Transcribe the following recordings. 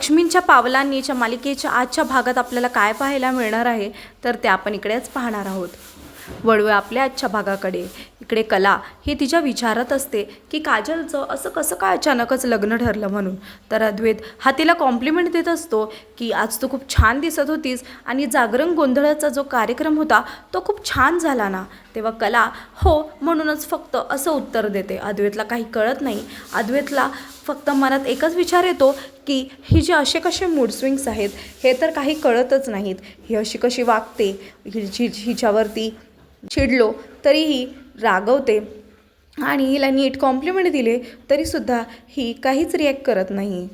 लक्ष्मींच्या पावलांनीच्या मालिकेच्या आजच्या भागात आपल्याला काय पाहायला मिळणार आहे तर ते आपण इकडेच पाहणार आहोत. वळूया आपल्या आजच्या भागाकडे. इकडे कला ही तिच्या विचारत असते की काजलचं असं कसं काय अचानकच लग्न ठरलं म्हणून. तर अद्वैत हा तिला कॉम्प्लिमेंट देत असतो की आज तू खूप छान दिसत होतीस आणि जागरण गोंधळाचा जो कार्यक्रम होता तो खूप छान झाला ना. तेव्हा कला हो म्हणूनच फक्त असं उत्तर देते. अद्वैतला काही कळत नाही. अद्वैतला फक्त मनात एकच विचार येतो की ही जे असे कसे मूड स्विंग्स आहेत हे तर काही कळतच नाहीत. ही अशी कशी वागते हिची हिच्यावरती चिडलो तरीही रागवते आणि हिला नीट कॉम्प्लिमेंट दिले तरीसुद्धा ही काहीच रिॲक्ट करत नाही.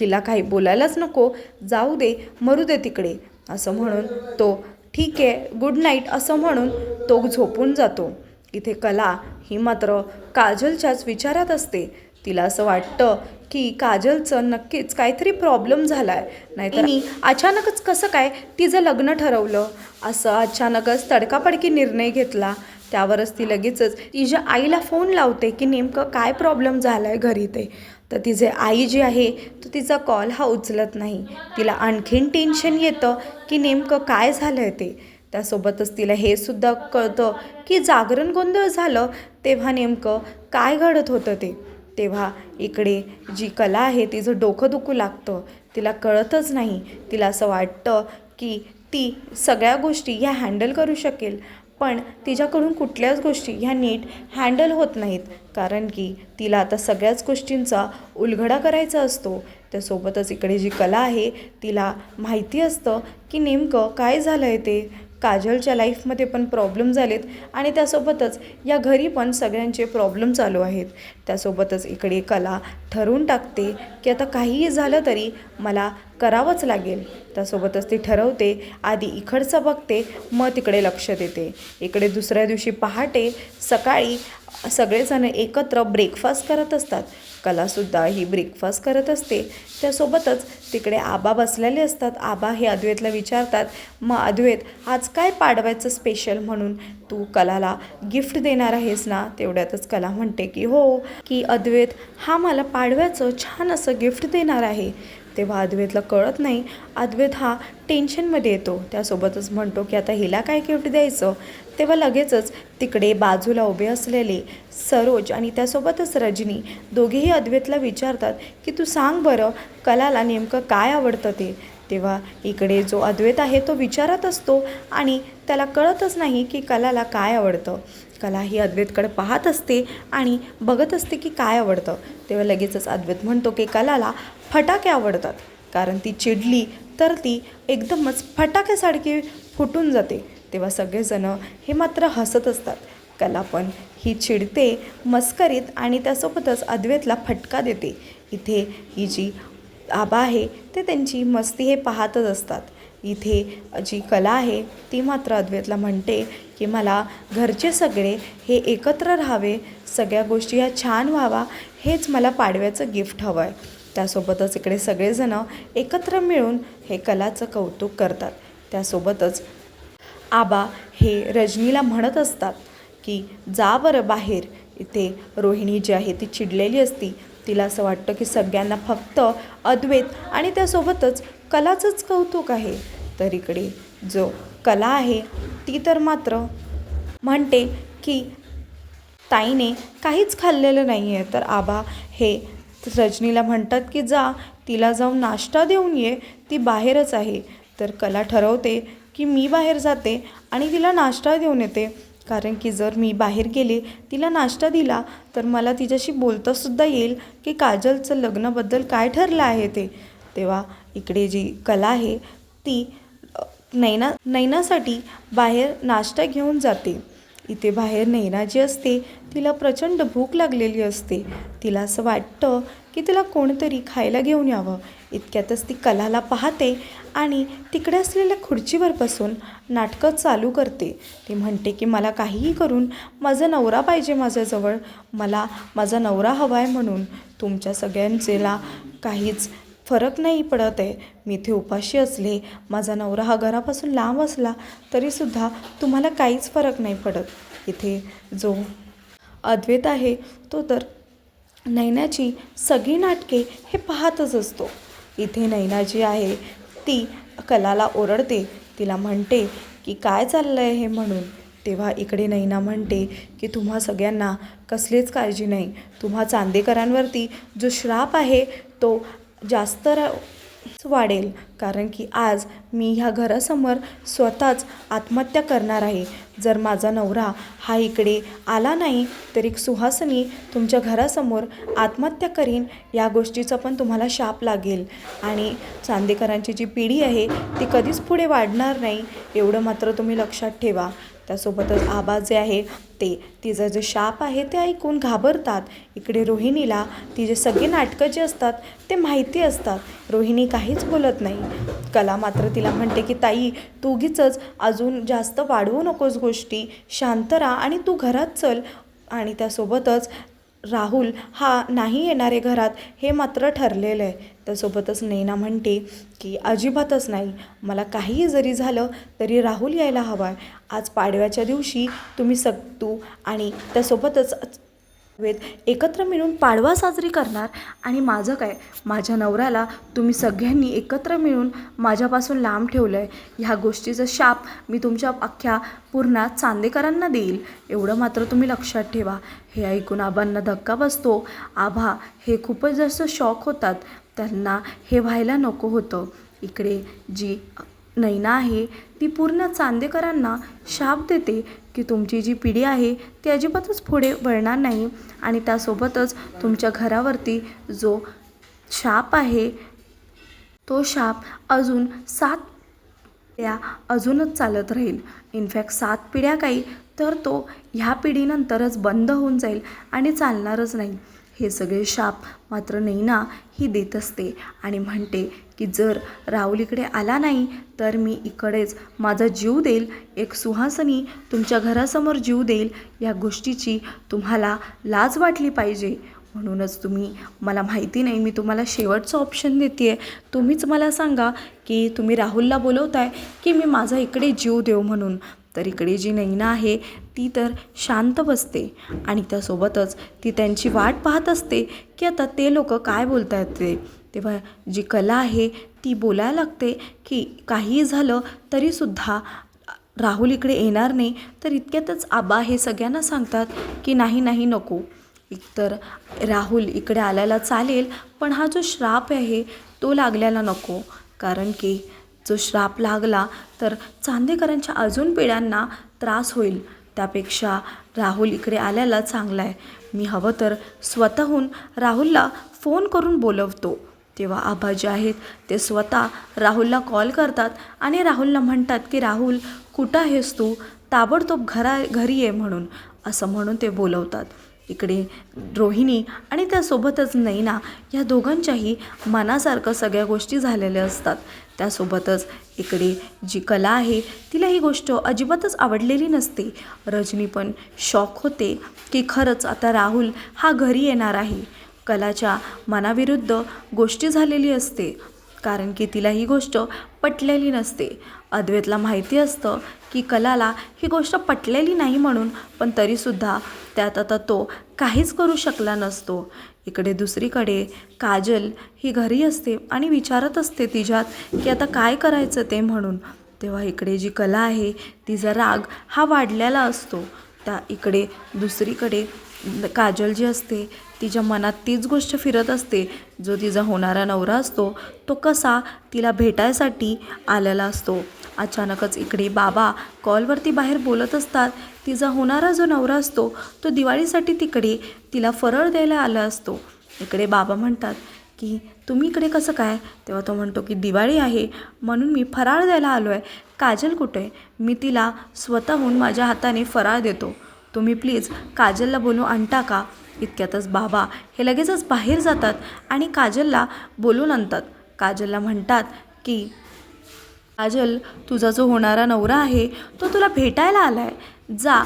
हिला काही बोलायलाच नको जाऊ दे मरू दे तिकडे असं म्हणून तो ठीक आहे गुड नाईट असं म्हणून तो झोपून जातो. इथे कला ही मात्र काजलच्याच विचारात असते. तिला असं वाटतं की काजलचं नक्कीच काहीतरी प्रॉब्लेम झाला आहे नाहीतर तिने अचानकच कसं काय तिचं लग्न ठरवलं? असं अचानकच तडकाफडकी निर्णय घेतला. त्यावरच ती लगेचच तिच्या आईला फोन लावते की नेमकं काय प्रॉब्लेम झाला आहे घरी ते. तर तिचे आई जी आहे तर तिचा कॉल हा उचलत नाही. तिला आणखीन टेन्शन येतं की नेमकं काय झालं आहे ते. त्यासोबतच तिला हे सुद्धा कळतं की जागरण गोंधळ झालं तेव्हा नेमकं काय घडत होतं ते. तेव्हा इकडे जी कला आहे तिचं डोकं दुखू लागतं तिला कळतच नाही. तिला असं वाटतं की ती सगळ्या गोष्टी ह्या हँडल करू शकेल पण तिच्याकडून कुठल्याच गोष्टी ह्या नीट हँडल होत नाहीत. कारण की तिला आता सगळ्याच गोष्टींचा उलगडा करायचा असतो. त्यासोबतच इकडे जी कला आहे तिला माहिती असतं की नेमकं काय झालं आहे ते. काजलच्या लाईफमध्ये पण प्रॉब्लेम झालेत आणि त्यासोबतच या घरी पण सगळ्यांचे प्रॉब्लेम चालू आहेत. त्यासोबतच इकडे कला ठरवून टाकते की आता काहीही झालं तरी मला करावंच लागेल. त्यासोबतच ती ठरवते आधी इकडचं बघते मग तिकडे लक्ष देते. इकडे दुसऱ्या दिवशी पहाटे सकाळी सगळेजण एकत्र ब्रेकफास्ट करत असतात. कलासुद्धा ही ब्रेकफास्ट करत असते. त्यासोबतच तिकडे आबा बसलेले असतात. आबा हे अद्वैतला विचारतात मग अद्वैत आज काय पाडवायचं स्पेशल म्हणून? तू कलाला गिफ्ट देणार आहेस ना? तेवढ्यातच कला म्हणते की हो की अद्वैत हा मला पाडव्याचं छान असं गिफ्ट देणार आहे. तेव्हा अद्वैतला कळत नाही. अद्वैत हा टेन्शनमध्ये येतो. त्यासोबतच म्हणतो की आता हिला काय गिफ्ट द्यायचं? तेव्हा लगेचच तिकडे बाजूला उभे असलेले सरोज आणि त्यासोबतच रजनी दोघेही अद्वैतला विचारतात की तू सांग बरं कलाला नेमकं काय आवडतं ते? तेव्हा इकडे जो अद्वैत आहे तो विचारत असतो आणि त्याला कळतच नाही की कलाला काय आवडतं. कला ही अद्वैतकडे पाहत असते आणि बघत असते की काय आवडतं. तेव्हा लगेचच अद्वैत म्हणतो की कलाला फटाके आवडतात. कारण ती चिडली तर ती एकदमच फटाक्यासारखी फुटून जाते. तेव्हा सगळेजणं हे मात्र हसत असतात. कला पण ही चिडते मस्करीत आणि त्यासोबतच अद्वैतला फटका देते. इथे ही जी आबा आहे ते त्यांची मस्ती हे पाहतच असतात. इथे जी कला आहे ती मात्र अद्वैतला म्हणते की मला घरचे सगळे हे एकत्र राहावे सगळ्या गोष्टी ह्या छान व्हावा हेच मला पाडव्याचं गिफ्ट हवं आहे त्यासोबतच इकडे सगळेजणं एकत्र मिळून हे कलाचं कौतुक करतात. त्यासोबतच आबा हे रजनीला म्हणत असतात की जा बरं बाहेर. इथे रोहिणी जी आहे ती चिडलेली असती. तिला असं वाटतं की सगळ्यांना फक्त अद्वैत आणि त्यासोबतच कलाचंच कौतुक आहे. तर इकडे जो कला आहे ती तर मात्र म्हणते की ताईने काहीच खाल्लेलं नाही आहे तर आबा हे रजनीला म्हणतात की जा तिला जाऊन नाश्ता देऊन ये. ती बाहेरच आहे. तर कला ठरवते की मी बाहेर जाते आणि तिला नाश्ता देऊन येते. कारण की जर मी बाहेर गेले तिला नाश्ता दिला तर मला तिच्याशी बोलतासुद्धा येईल की काजलचं लग्नाबद्दल काय ठरलं आहे ते. तेव्हा इकडे जी कला आहे ती नैना नैनासाठी बाहेर नाश्ता घेऊन जाते. इथे बाहेर नैना जी असते तिला प्रचंड भूक लागलेली असते. तिला असं वाटतं की तिला कोणतरी खायला घेऊन यावं. इतक्यातच ती कलाला पाहते आणि तिकडे असलेल्या खुर्चीवर बसून नाटकं चालू करते. ती म्हणते की मला काहीही करून माझा नवरा पाहिजे माझ्याजवळ. मला माझा नवरा हवा आहे म्हणून. तुमच्या सगळ्यांचेला काहीच फरक नाही पडत आहे. मी इथे उपाशी असले. माझा नवरा हा घरापासून लांब असला तरीसुद्धा तुम्हाला काहीच फरक नाही पडत. इथे जो अद्वैत आहे तो तर नैनाची सगळी नाटके हे पाहतच असतो. इथे नैना जी आहे ती कलाला ओरडते. तिला म्हणते की काय चाललं आहे हे म्हणून? तेव्हा इकडे नैना म्हणते की तुम्हा सगळ्यांना कसलीच काळजी नाही. तुम्हा चांदेकरांवरती जो श्राप आहे तो जास्त वाढेल. कारण की आज मी ह्या घरासमोर स्वतःच आत्महत्या करणार आहे. जर माझा नवरा हा इकडे आला नाही तर एक सुहासनी तुमच्या घरासमोर आत्महत्या करीन या गोष्टीचा पण तुम्हाला शाप लागेल. आणि चांदेकरांची जी पिढी आहे ती कधीच पुढे वाढणार नाही. एवढं मात्र तुम्ही लक्षात ठेवा. त्यासोबतच आबा जे आहे ते तिचं जे शाप आहे ते ऐकून घाबरतात. इकडे रोहिणीला तिचे सगळे नाटकं जे असतात ते माहिती असतात. रोहिणी काहीच बोलत नाही. कला मात्र तिला म्हणते की ताई तू उगीच अजून जास्त वाढवू नकोस गोष्टी. शांत राहा आणि तू घरात चल. आणि त्यासोबतच राहुल हा नाही येणारे घरात. हे मात्र ठरलेलं आहे. त्यासोबतच नैना म्हणते की अजिबातच नाही. मला काहीही जरी झालं तरी राहुल यायला हवा आहे आज पाडव्याच्या दिवशी तुम्ही सग तू आणि त्यासोबतच वेद एकत्र मिळून पाडवा साजरी करणार. आणि माझं काय? माझ्या नवऱ्याला तुम्ही सगळ्यांनी एकत्र मिळून माझ्यापासून लांब ठेवलं आहे ह्या गोष्टीचं शाप मी तुमच्या अख्ख्या पूर्ण चांदेकरांना देईल. एवढं मात्र तुम्ही लक्षात ठेवा. हे ऐकून आबांना धक्का बसतो. आभा हे खूपच जास्त शॉक होतात. त्यांना हे व्हायला नको होतं. इकडे जी नैना आहे. ती पूर्ण चांदेकरांना शाप देते की तुमची जी पिढी आहे ती अजिबातच पुढे वळणार नाही. आणि त्यासोबतच तुमच्या घरावरती जो शाप आहे तो शाप अजून सात पिढ्या अजूनच चालत राहील. इनफॅक्ट सात पिढ्या काही तर तो ह्या पिढीनंतरच बंद होऊन जाईल आणि चालणारच नाही. हे सगळे शाप मात्र नैना ही देत असते आणि म्हणते की जर राहुल इकडे आला नाही तर मी इकडेच माझा जीव देईल. एक सुहासनी तुमच्या घरासमोर जीव देईल. या गोष्टीची तुम्हाला लाज वाटली पाहिजे. म्हणूनच तुम्ही मला माहिती नाही मी तुम्हाला शेवटचं ऑप्शन देते आहे तुम्हीच मला सांगा की तुम्ही राहुलला बोलवताय की मी माझा इकडे जीव देऊ म्हणून. तर इकडे जी नैना आहे ती तर शांत बसते आणि त्यासोबतच ती त्यांची वाट पाहत असते की आता ते लोक काय बोलत आहेत ते. तेव्हा जी कला आहे ती बोलायला लागते की काहीही झालं तरीसुद्धा राहुल इकडे येणार नाही तर इतक्यातच आबा हे सगळ्यांना सांगतात की नाही नाही नको. एकतर राहुल इकडे आल्याला चालेल पण हा जो श्राप आहे तो लागल्याला नको. कारण की जो श्राप लागला तर चांदेकरांच्या अजून पिढ्यांना त्रास होईल. त्यापेक्षा राहुल इकडे आल्याला चांगला आहे मी हवं तर स्वतःहून राहुलला फोन करून बोलवतो. तेव्हा आबा जे आहेत ते स्वतः राहुलला कॉल करतात आणि राहुलला म्हणतात की राहुल कुठं आहेस तू? ताबडतोब घरा घरी ये म्हणून. असं म्हणून ते बोलवतात. इकडे रोहिणी आणि त्यासोबतच नैना या दोघांच्याही मनासारखं सगळ्या गोष्टी झालेल्या असतात. त्यासोबतच इकडे जी कला आहे तिला ही गोष्ट अजिबातच आवडलेली नसते. रजनी पण शॉक होते की खरंच आता राहुल हा घरी येणार आहे. कलाच्या मनाविरुद्ध गोष्टी झालेली असते कारण की तिला ही गोष्ट पटलेली नसते. अद्वैतला माहिती असतं की कलाला ही गोष्ट पटलेली नाही म्हणून पण तरीसुद्धा त्यात आता तो काहीच करू शकला नसतो. इकडे दुसरीकडे काजल ही घरी असते आणि विचारत असते तिच्यात की आता काय करायचं ते म्हणून. तेव्हा इकडे जी कला आहे तिचा राग हा वाढलेला असतो. त्या इकडे दुसरीकडे काजल जी असते तिच्या मनात तीच गोष्ट फिरत असते जो तिचा होणारा नवरा असतो तो कसा तिला भेटायसाठी आलेला असतो. अचानकच इकडे बाबा कॉलवरती बाहेर बोलत असतात तिचा होणारा जो नवरा असतो तो दिवाळीसाठी तिकडे तिला फरळ द्यायला आला असतो. इकडे बाबा म्हणतात की तुम्ही इकडे कसं काय? तेव्हा तो म्हणतो की दिवाळी आहे म्हणून मी फराळ द्यायला आलो आहे काजल कुठे आहे? मी तिला स्वतःहून माझ्या हाताने फराळ देतो. तुम्ही प्लीज काजलला बोलू आणता का? इतक्यातच बाबा हे लगेचच बाहेर जातात आणि काजलला बोलून आणतात. काजलला म्हणतात की काजल तुझा जो होणारा नवरा आहे तो तुला भेटायला आला आहे जा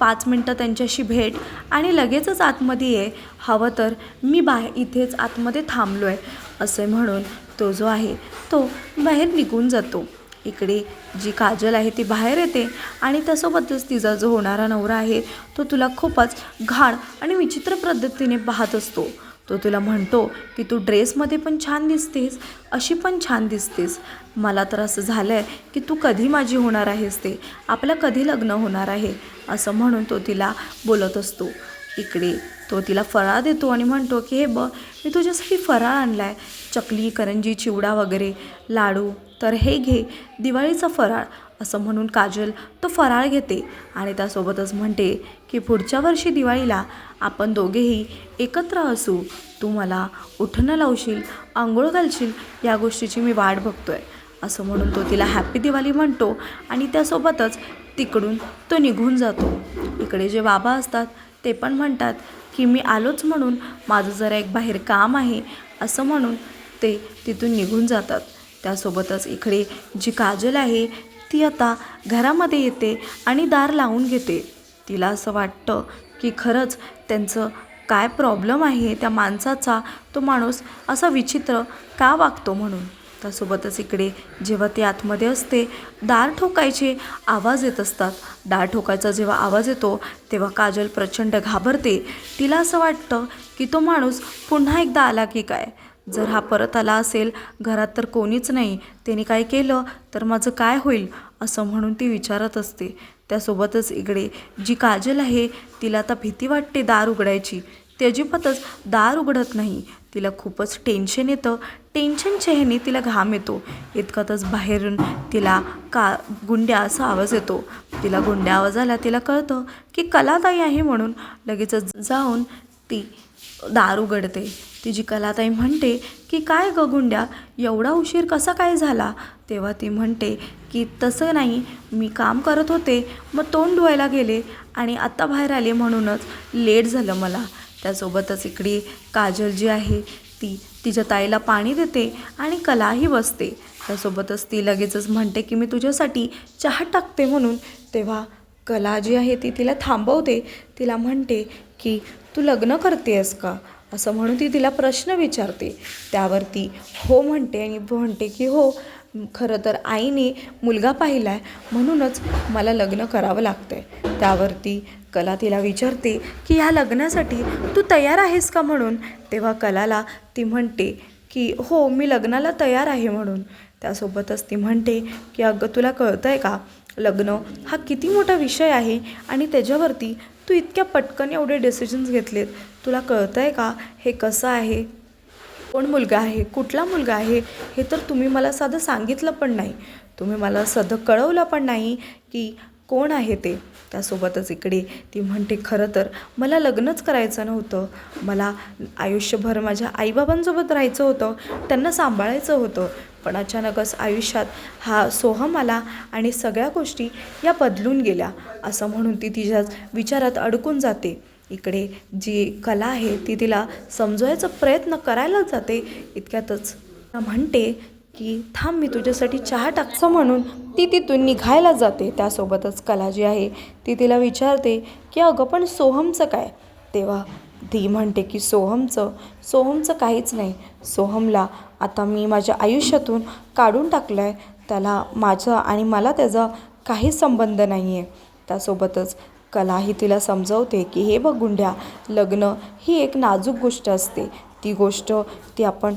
पाच मिनटं त्यांच्याशी भेट आणि लगेचच आतमध्ये ये. हवं तर मी बाहेर इथेच आतमध्ये थांबलो आहे असे म्हणून तो जो आहे तो बाहेर निघून जातो. इकडे जी काजल आहे ती बाहेर येते आणि त्यासोबतच तिचा जो होणारा नवरा आहे तो तुला खूपच घाण आणि विचित्र पद्धतीने पाहत असतो. तो तुला म्हणतो की तू ड्रेसमध्ये पण छान दिसतेस अशी पण छान दिसतेस. मला तर असं झालं आहे की तू कधी माझी होणार आहेस ते? आपलं कधी लग्न होणार आहे? असं म्हणून तो तिला बोलत असतो. इकडे तो तिला फराळ देतो आणि म्हणतो की हे बघ मी तुझ्यासाठी फराळ आणला आहे चकली करंजी चिवडा वगैरे लाडू तर हे घे दिवाळीचा फराळ असं म्हणून काजल तो फराळ घेते आणि त्यासोबतच म्हणते की पुढच्या वर्षी दिवाळीला आपण दोघेही एकत्र असू तू मला उठणं लावशील आंघोळ घालशील या गोष्टीची मी वाट बघतोय असं म्हणून तो तिला हॅपी दिवाळी म्हणतो आणि त्यासोबतच तिकडून तो निघून जातो. इकडे जे बाबा असतात ते पण म्हणतात की मी आलोच म्हणून माझं जरा एक बाहेर काम आहे असं म्हणून ते तिथून निघून जातात. त्यासोबतच इकडे जी काजल आहे ती आता घरामध्ये येते आणि दार लावून घेते. तिला असं वाटतं की खरंच त्यांचं काय प्रॉब्लेम आहे त्या माणसाचा तो माणूस असा विचित्र का वागतो म्हणून. त्यासोबतच इकडे जेव्हा ते आतमध्ये असते दार ठोकायचे आवाज येत असतात. दार ठोकायचा जेव्हा आवाज येतो तेव्हा काजल प्रचंड घाबरते. तिला असं वाटतं की तो माणूस पुन्हा एकदा आला की काय? जर हा परत आला असेल घरात तर कोणीच नाही त्याने काय केलं? तर माझं काय होईल? असं म्हणून ती विचारत असते. त्यासोबतच इकडे जी काजल आहे तिला आता भीती वाटते दार उघडायची. ती अजिबातच दार उघडत नाही. तिला खूपच टेन्शन येतं. टेन्शनच्या ह्याने तिला घाम येतो. इतकातच बाहेरून तिला का गुंड्या असा आवाज येतो. तिला गुंड्या आवाज आला तिला कळतं की कलाताई आहे म्हणून लगेचच जाऊन ती दार उघडते. तिची कलाताई म्हणते की काय ग गुंड्या एवढा उशीर कसा काय झाला? तेव्हा ती म्हणते की तसं नाही मी काम करत होते मग तोंड धुवायला गेले आणि आत्ता बाहेर आले म्हणूनच लेट झालं मला. त्यासोबतच इकडे काजल जी आहे ती तिच्या ताईला पाणी देते आणि कलाही बसते. त्यासोबतच ती लगेचच म्हणते की मी तुझ्यासाठी चहा टाकते म्हणून. तेव्हा कला जी आहे ती तिला थांबवते. तिला म्हणते की तू लग्न करते आहेस का? असं म्हणून ती तिला प्रश्न विचारते. त्यावरती हो म्हणते आणि म्हणते की हो खरं तर आईने मुलगा पाहिला आहे म्हणूनच मला लग्न करावं लागतं आहे त्यावरती कला तिला विचारते की ह्या लग्नासाठी तू तयार आहेस का म्हणून? तेव्हा कलाला ती म्हणते की हो मी लग्नाला तयार आहे म्हणून. त्यासोबतच ती म्हणते की अगं तुला कळतं आहे का? लग्न हा किती मोठा विषय आहे आणि त्याच्यावरती तू इतक्या पटकन एवढे डिसिजन्स घेतलेत. तुला कळतं आहे का? हे कसं आहे? कोण मुलगा आहे? कुठला मुलगा आहे? हे तर तुम्ही मला साधं सांगितलं पण नाही. तुम्ही मला साधं कळवलं पण नाही की कोण आहे ते. त्यासोबतच इकडे ती म्हणते खरं तर मला लग्नच करायचं नव्हतं. मला आयुष्यभर माझ्या आईबाबांसोबत राहायचं होतं. त्यांना सांभाळायचं होतं. पण अचानकच आयुष्यात हा सोहम आला आणि सगळ्या गोष्टी या बदलून गेल्या. असं म्हणून ती तिच्या विचारात अडकून जाते. इकडे जी कला आहे ती तिला समजवायचा प्रयत्न करायलाच जाते इतक्यातच. म्हणते की थांब मी तुझ्यासाठी चहा टाकचं म्हणून. ती तिथून निघायला जाते. त्यासोबतच कला जी आहे ती तिला विचारते की अगं पण सोहमचं काय? तेव्हा ती म्हणते की सोहमचं सोहमचं काहीच नाही. सोहमला आता मी माझ्या आयुष्यातून काढून टाकलं आहे त्याला माझं आणि मला त्याचा काहीच संबंध नाही आहे त्यासोबतच कलाही तिला समजवते की हे बघ गुंड्या लग्न ही एक नाजूक गोष्ट असते. ती गोष्ट ती आपण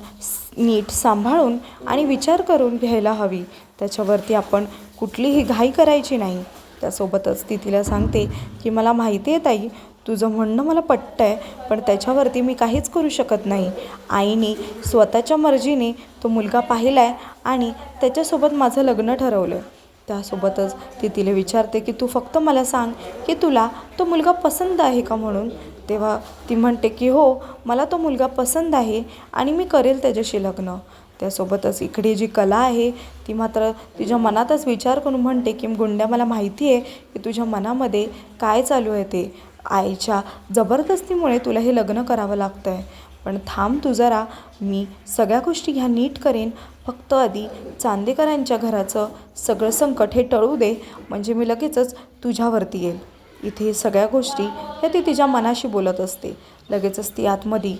नीट सांभाळून आणि विचार करून घ्यायला हवी. त्याच्यावरती आपण कुठलीही घाई करायची नाही. त्यासोबतच ती तिला सांगते की मला माहिती आहे ताई तुझं म्हणणं मला पटतं आहे पण त्याच्यावरती मी काहीच करू शकत नाही. आईने स्वतःच्या मर्जीने तो मुलगा पाहिला आहे आणि त्याच्यासोबत माझं लग्न ठरवलं त्यासोबतच ती तिला विचारते की तू फक्त मला सांग की तुला तो मुलगा पसंत आहे का म्हणून? तेव्हा ती म्हणते की हो मला तो मुलगा पसंत आहे आणि मी करेल त्याच्याशी लग्न. त्यासोबतच इकडे जी कला आहे ती मात्र तिच्या मनातच विचार करून म्हणते की गुंड्या मला माहिती आहे की तुझ्या मनामध्ये काय चालू आहे ते. आईच्या जबरदस्तीमुळे तुला हे लग्न करावं लागतं आहे पण थांब तू जरा मी सगळ्या गोष्टी ह्या नीट करेन फक्त आधी चांदेकरांच्या घराचं सगळं संकट हे टळू दे म्हणजे मी लगेचच तुझ्यावरती येईल. इथे सगळ्या गोष्टी ह्या ती तिच्या मनाशी बोलत असते. लगेचच ती आतमध्ये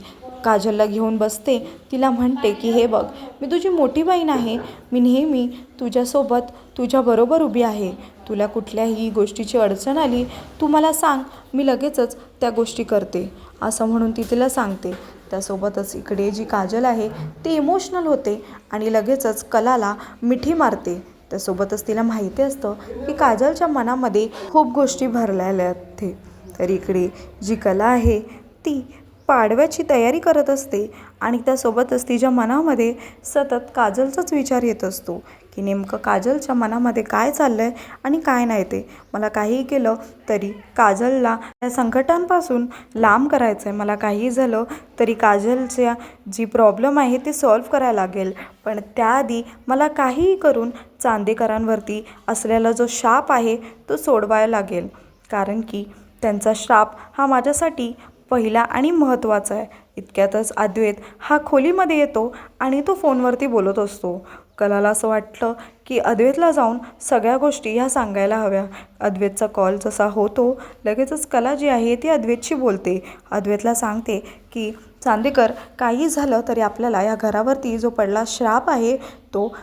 काजलला घेऊन बसते. तिला म्हणते की हे बघ मी तुझी मोठी बहीण आहे. मी नेहमी तुझ्यासोबत तुझ्याबरोबर उभी आहे. तुला कुठल्याही गोष्टीची अडचण आली तू मला सांग. मी लगेचच त्या गोष्टी करते. असं म्हणून ती तिला सांगते. त्यासोबतच इकडे जी काजल आहे ती इमोशनल होते आणि लगेचच कलाला मिठी मारते. त्यासोबतच तिला माहिती असतं की काजलच्या मनामध्ये खूप गोष्टी भरलेल्या आहेत. ते तर इकडे जी कला आहे ती पाडव्याची तयारी करत असते आणि त्यासोबतच तिच्या मनामध्ये सतत काजलचाच विचार येत असतो की नेमकं काजलच्या मनामध्ये काय चाललं आहे आणि काय नाही ते. मला काहीही केलं तरी काजलला या संकटांपासून लांब करायचं आहे मला काहीही झालं तरी काजलच्या जी प्रॉब्लेम आहे ती सॉल्व्ह करायला लागेल. पण त्याआधी मला काहीही करून चांदेकरांवरती असलेला जो शाप आहे तो सोडवायला लागेल. कारण की त्यांचा श्राप हा माझ्यासाठी पहिला आणि महत्त्वाचा आहे. इतक्यातच अद्वैत हा खोलीमध्ये येतो आणि तो फोनवरती बोलत असतो. कलाला असं वाटलं की अद्वैतला जाऊन सगळ्या गोष्टी ह्या सांगायला हव्या. अद्वैतचा कॉल जसा होतो लगेचच कला जी आहे ती अद्वैतशी बोलते. अद्वैतला सांगते की चांदेकर काही झालं तरी आपल्याला या घरावरती जो पडला श्राप आहे तो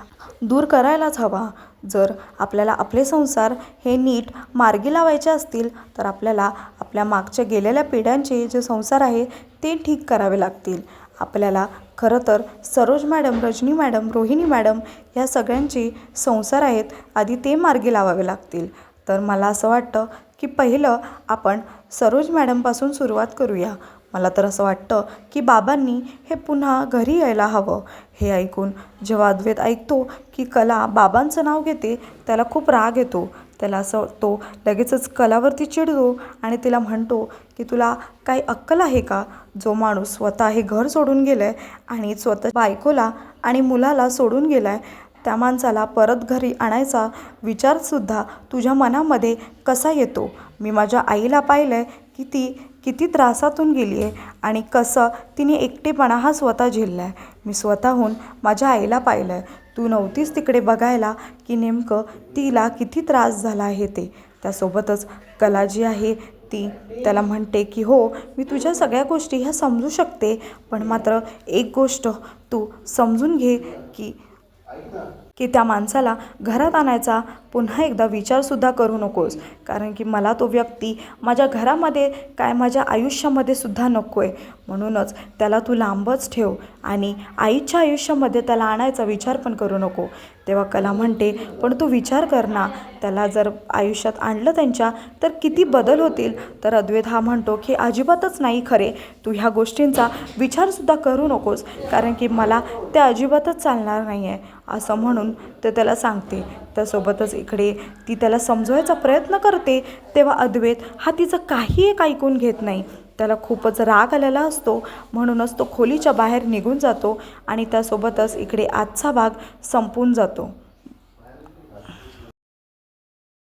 दूर करायलाच हवा. जर आपल्याला आपले संसार हे नीट मार्गी लावायचे असतील तर आपल्याला आपल्या मागच्या गेलेल्या पिढ्यांचे जे संसार आहे ते ठीक करावे लागतील. आपल्याला खरं तर Saroj madam Rajani madam Rohini madam ह्या सगळ्यांची संसार आहेत आधी ते मार्गी लावावे लागतील. तर मला असं वाटतं की पहिलं आपण सरोज मॅडमपासून सुरुवात करूया. मला तर असं वाटतं की बाबांनी हे पुन्हा घरी यायला हवं. हे ऐकून जेव्हा अद्वैत ऐकतो की कला बाबांचं नाव घेते त्याला खूप राग येतो. त्याला असं तो लगेचच कलावरती चिडतो आणि तिला म्हणतो की तुला काही अक्कल आहे का? जो माणूस स्वतः हे घर सोडून गेलं आहे आणि स्वतः बायकोला आणि मुलाला सोडून गेला आहे त्या माणसाला परत घरी आणायचा विचारसुद्धा तुझ्या मनामध्ये कसा येतो? मी माझ्या आईला पाहिलं आहे की ती किती त्रासातून गेली आहे आणि कसं तिने एकटेपणा हा स्वतः झेलला आहे मी स्वतःहून माझ्या आईला पाहिलं आहे तू नव्हतीच तिकडे बघायला की नेमकं तिला किती त्रास झाला आहे ते. त्यासोबतच कला जी आहे ती त्याला म्हणते की हो मी तुझ्या सगळ्या गोष्टी ह्या समजू शकते पण मात्र एक गोष्ट तू समजून घे की की त्या माणसाला घरात आणायचा पुन्हा एकदा विचारसुद्धा करू नकोस. कारण की मला तो व्यक्ती माझ्या घरामध्ये काय माझ्या आयुष्यामध्ये सुद्धा नको आहे म्हणूनच त्याला तू लांबच ठेव आणि आईच्या आयुष्यामध्ये त्याला आणायचा विचार पण करू नको. तेव्हा कला म्हणते पण तू विचार कर ना त्याला जर आयुष्यात आणलं त्यांच्या तर किती बदल होतील. तर अद्वैत हा म्हणतो की अजिबातच नाही खरे. तू ह्या गोष्टींचा विचारसुद्धा करू नकोस कारण की मला ते अजिबातच चालणार नाही आहे असं म्हणून ते त्याला सांगते. त्यासोबतच इकडे ती त्याला समजवायचा प्रयत्न करते तेव्हा अद्वैत हा तिचं काही एक ऐकून घेत नाही. त्याला खूपच राग आलेला असतो. म्हणूनच तो खोलीच्या बाहेर निघून जातो आणि त्यासोबतच इकडे आजचा भाग संपून जातो.